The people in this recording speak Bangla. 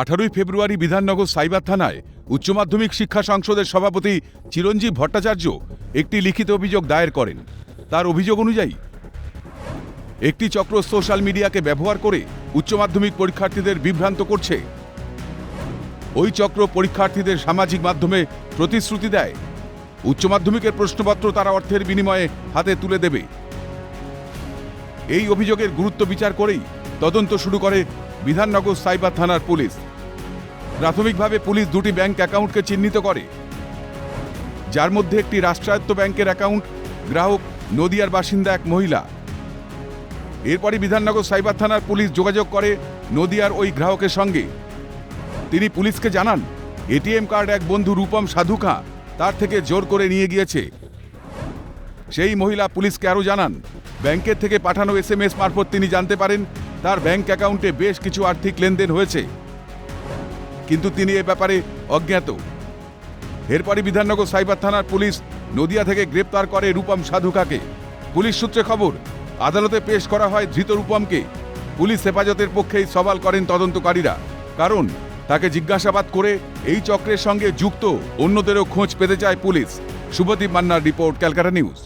আঠারোই ফেব্রুয়ারি বিধাননগর সাইবার থানায় উচ্চ মাধ্যমিক শিক্ষা সংসদের সভাপতি চিরঞ্জীব ভট্টাচার্য একটি লিখিত অভিযোগ দায়ের করেন। তার অভিযোগ অনুযায়ী, একটি চক্র সোশ্যাল মিডিয়াকে ব্যবহার করে উচ্চ মাধ্যমিক পরীক্ষার্থীদের বিভ্রান্ত করছে। ওই চক্র পরীক্ষার্থীদের সামাজিক মাধ্যমে প্রতিশ্রুতি দেয়। উচ্চ মাধ্যমিকের প্রশ্নপত্র তারা অর্থের বিনিময়ে হাতে তুলে দেবে। এই অভিযোগের গুরুত্ব বিচার করেই তদন্ত শুরু করে বিধাননগর সাইবার থানার পুলিশ। প্রাথমিকভাবে পুলিশ দুটি ব্যাংক অ্যাকাউন্টকে চিহ্নিত করে। যার মধ্যে একটি রাষ্ট্রায়ত্ত ব্যাংকের অ্যাকাউন্ট, গ্রাহক, নদিয়ার বাসিন্দা এক মহিলা। এরপরই বিধাননগর সাইবার থানার পুলিশ যোগাযোগ করে নদিয়ার ওই গ্রাহকের সঙ্গে। তিনি পুলিশকে জানান, এটিএম কার্ড এক বন্ধু রূপম সাধুখা তার থেকে জোর করে নিয়ে গিয়েছে। সেই মহিলা পুলিশকে আরও জানান, ব্যাংকের থেকে পাঠানো এস এম এস মারফত তিনি জানতে পারেন তার ব্যাংক অ্যাকাউন্টে বেশ কিছু আর্থিক লেনদেন হয়েছে। কিন্তু তিনি এ ব্যাপারে অজ্ঞাত। এরপরই বিধাননগর সাইবার থানার পুলিশ নদিয়া থেকে গ্রেপ্তার করে রূপম সাধুকাকে। পুলিশ সূত্রে খবর, আদালতে পেশ করা হয় ধৃত রূপমকে। পুলিশ হেফাজতের পক্ষেই সওয়াল করেন তদন্তকারীরা, কারণ তাকে জিজ্ঞাসাবাদ করে এই চক্রের সঙ্গে যুক্ত অন্যদেরও খোঁজ পেতে চায় পুলিশ। শুভদীপ মান্নার রিপোর্ট, ক্যালকাটা নিউজ।